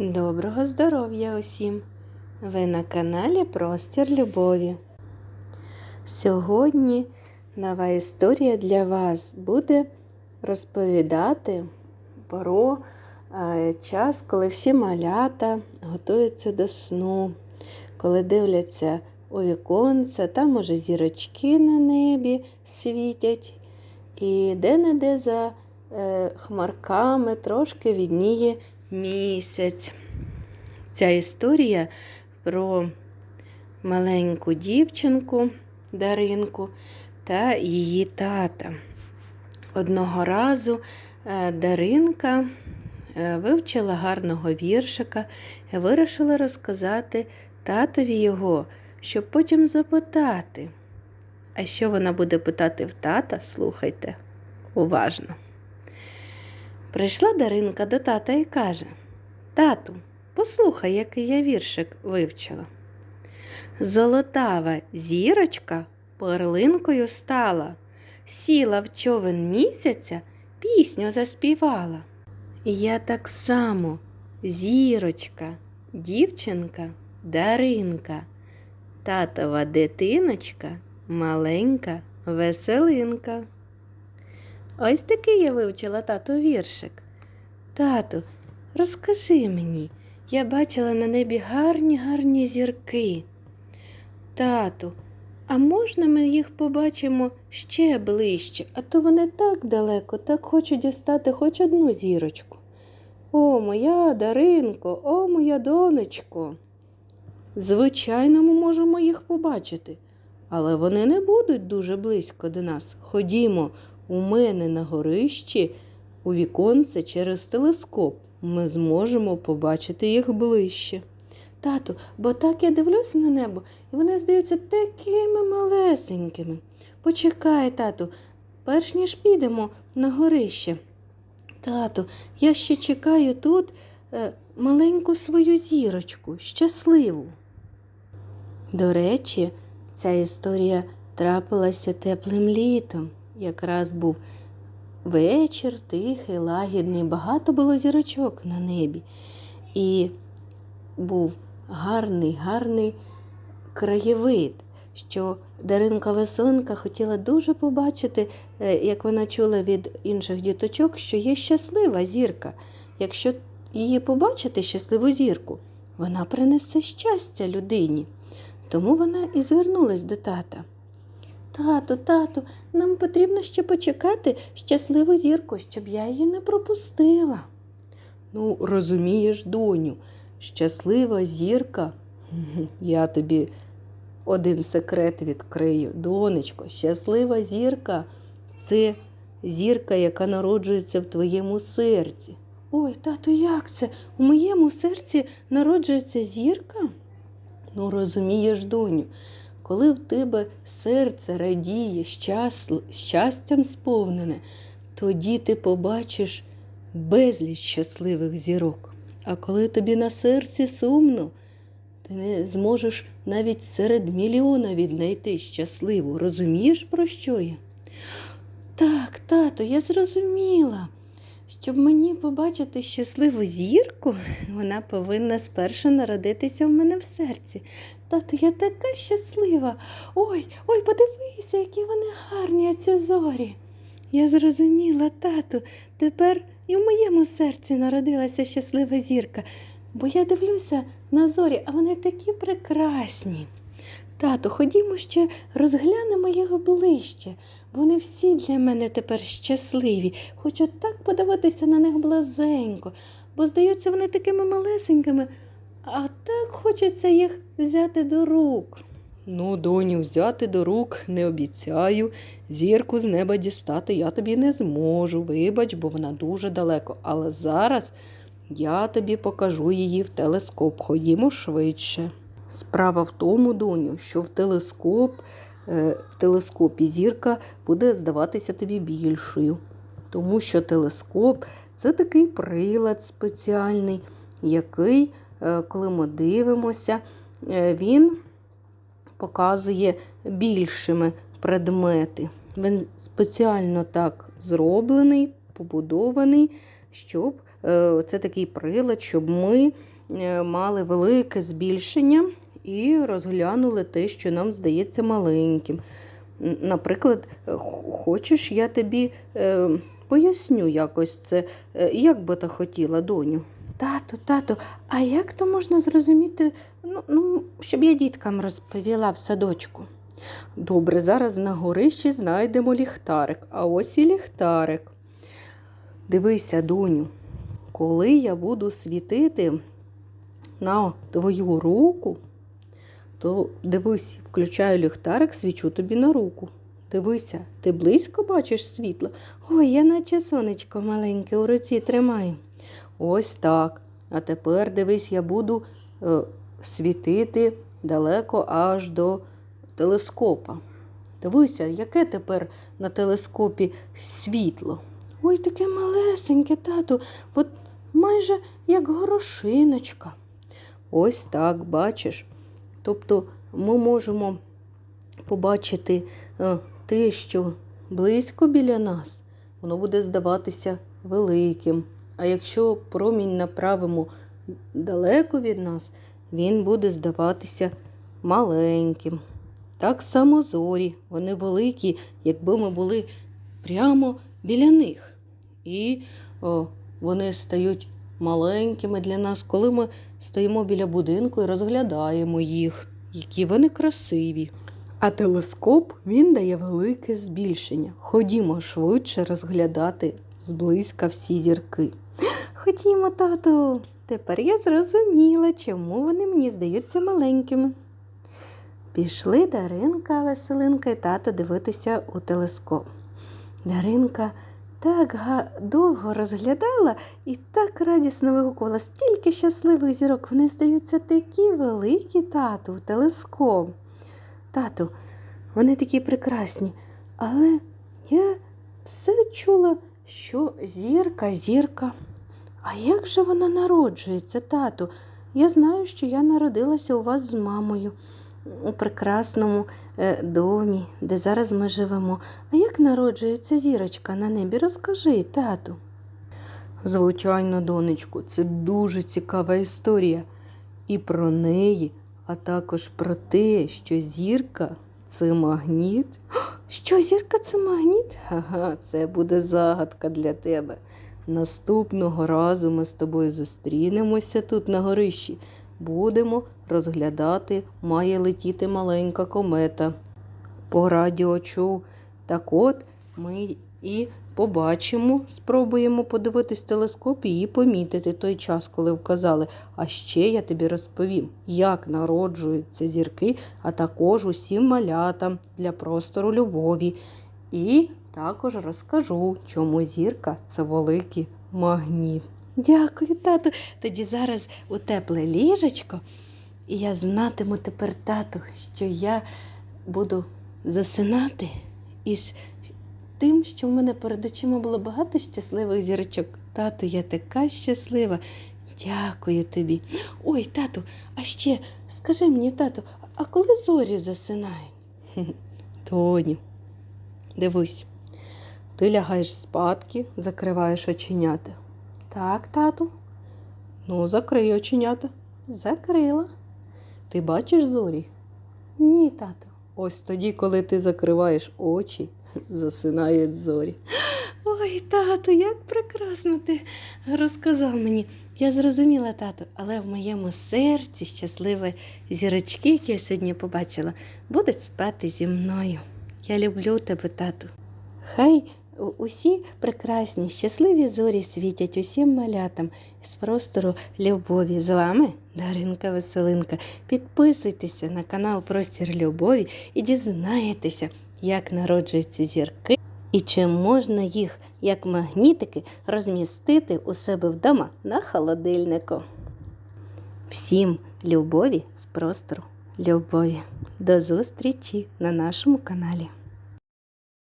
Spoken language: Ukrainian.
Доброго здоров'я усім! Ви на каналі Простір Любові. Сьогодні нова історія для вас буде розповідати про е, час, коли всі малята готуються до сну, коли дивляться у віконце, там уже зірочки на небі світять, і де-не-де за е, хмарками трошки відніє місяць. Ця історія про маленьку дівчинку Даринку та її тата. Одного разу е, Даринка е, вивчила гарного віршика і вирішила розказати татові його, щоб потім запитати. А що вона буде питати в тата, слухайте уважно. Прийшла Даринка до тата і каже: Тату, послухай, який я віршик вивчила. Золотава зірочка перлинкою стала, сіла в човен місяця, пісню заспівала. Я так само, зірочка, дівчинка, Даринка, татова дитиночка, маленька веселинка. Ось такий я вивчила тату віршик. Тату, розкажи мені, я бачила на небі гарні гарні зірки. Тату, а можна ми їх побачимо ще ближче, а то вони так далеко, так хочуть дістати хоч одну зірочку. О, моя Даринко, о, моя донечко. Звичайно, ми можемо їх побачити, але вони не будуть дуже близько до нас. Ходімо, у мене на горищі у віконце через телескоп ми зможемо побачити їх ближче. Тату, бо так я дивлюся на небо, і вони здаються такими малесенькими. Почекай, тату, перш ніж підемо на горище. Тату, я ще чекаю тут е, маленьку свою зірочку, щасливу. До речі, ця історія трапилася теплим літом. Якраз був вечір, тихий, лагідний, багато було зірочок на небі. І був гарний, гарний краєвид, що Даринка Веселинка хотіла дуже побачити, е, як вона чула від інших діточок, що є щаслива зірка. Якщо її побачити, щасливу зірку, вона принесе щастя людині. Тому вона і звернулась до тата. Тату, тату, нам потрібно ще почекати щасливу зірку, щоб я її не пропустила. Ну, розумієш, доню, щаслива зірка. Я тобі один секрет відкрию. Донечко, щаслива зірка це зірка, яка народжується в твоєму серці. Ой, тату, як це? У моєму серці народжується зірка? Ну, розумієш, доню, коли в тебе серце радіє, щастям сповнене, тоді ти побачиш безліч щасливих зірок. А коли тобі на серці сумно, ти не зможеш навіть серед мільйона віднайти щасливу. Розумієш, про що я? Так, тато, я зрозуміла. Щоб мені побачити щасливу зірку, вона повинна спершу народитися в мене в серці. Тато, я така щаслива. Ой, ой, подивися, які вони гарні, ці зорі. Я зрозуміла, тату, тепер і в моєму серці народилася щаслива зірка, бо я дивлюся на зорі, а вони такі прекрасні. Тату, ходімо ще розглянемо їх ближче. Вони всі для мене тепер щасливі. Хочу так подивитися на них близенько, бо здаються вони такими малесенькими, а так хочеться їх взяти до рук. Ну, доню, взяти до рук не обіцяю. Зірку з неба дістати я тобі не зможу. Вибач, бо вона дуже далеко. Але зараз я тобі покажу її в телескоп. Ходімо швидше. Справа в тому, доню, що в телескоп, в телескопі зірка буде здаватися тобі більшою. Тому що телескоп це такий прилад спеціальний, який, е, коли ми дивимося, е, він показує більшими предмети. Він спеціально так зроблений, побудований, щоб е, це такий прилад, щоб ми е, мали велике збільшення і розглянули те, що нам здається маленьким. Наприклад, е, хочеш, я тобі е, поясню якось це, Е, як би ти хотіла, доню. Тату, тату, а як то можна зрозуміти, ну, ну, щоб я діткам розповіла в садочку? Добре, зараз на горищі знайдемо ліхтарик, а ось і ліхтарик. Дивися, доню, коли я буду світити на твою руку, то дивись, включаю ліхтарик, свічу тобі на руку. Дивися, ти близько бачиш світло? Ой, я наче сонечко маленьке у руці тримаю. Ось так. А тепер дивись, я буду е, світити далеко аж до телескопа. Дивися, яке тепер на телескопі світло. Ой, таке малесеньке, тату, от майже як горошиночка. Ось так, бачиш. Тобто ми можемо побачити е, те, що близько біля нас, воно буде здаватися великим. А якщо промінь направимо далеко від нас, він буде здаватися маленьким. Так само зорі, вони великі, якби ми були прямо біля них. І о, вони стають маленькими для нас, коли ми стоїмо біля будинку і розглядаємо їх, які вони красиві. А телескоп він дає велике збільшення. Ходімо швидше розглядати зблизька всі зірки. Ходімо, тату. Тепер я зрозуміла, чому вони мені здаються маленькими. Пішли Даринка, Веселинка і тато дивитися у телескоп. Даринка так довго розглядала і так радісно вигукувала стільки щасливих зірок. Вони здаються такі великі, тату, телескоп. Тату, вони такі прекрасні, але я все чула, що зірка, зірка. А як же вона народжується, тату? Я знаю, що я народилася у вас з мамою у прекрасному е, домі, де зараз ми живемо. А як народжується зірочка на небі? Розкажи, тату. Звичайно, донечку, це дуже цікава історія. І про неї, а також про те, що зірка це магніт. Що зірка це магніт? Ага, це буде загадка для тебе. Наступного разу ми з тобою зустрінемося тут на горищі. Будемо розглядати, має летіти маленька комета. По радіо чув. Так от ми і побачимо, спробуємо подивитись телескоп і помітити той час, коли вказали. А ще я тобі розповім, як народжуються зірки, а також усім малятам для простору любові. І також розкажу, чому зірка це великий магніт. Дякую, тату. Тоді зараз у тепле ліжечко, і я знатиму тепер, тату, що я буду засинати із тим, що в мене перед очима було багато щасливих зірочок. Тату, я така щаслива. Дякую тобі. Ой, тату, а ще скажи мені, тату, а коли зорі засинають? Хе-хе. Дивись, ти лягаєш спадки, закриваєш оченята. Так, тату. Ну, закрий оченята. Закрила. Ти бачиш зорі? Ні, тату. Ось тоді, коли ти закриваєш очі, засинають зорі. Ой, тату, як прекрасно ти розказав мені. Я зрозуміла, тату, але в моєму серці щасливі зірочки, які я сьогодні побачила, будуть спати зі мною. Я люблю тебе, тату. Хай усі прекрасні, щасливі зорі світять усім малятам з простору любові. З вами Даринка Веселинка. Підписуйтеся на канал Простір Любові і дізнаєтеся, як народжуються зірки і чи можна їх, як магнітики, розмістити у себе вдома на холодильнику. Всім любові з простору любові. До зустрічі на нашому каналі.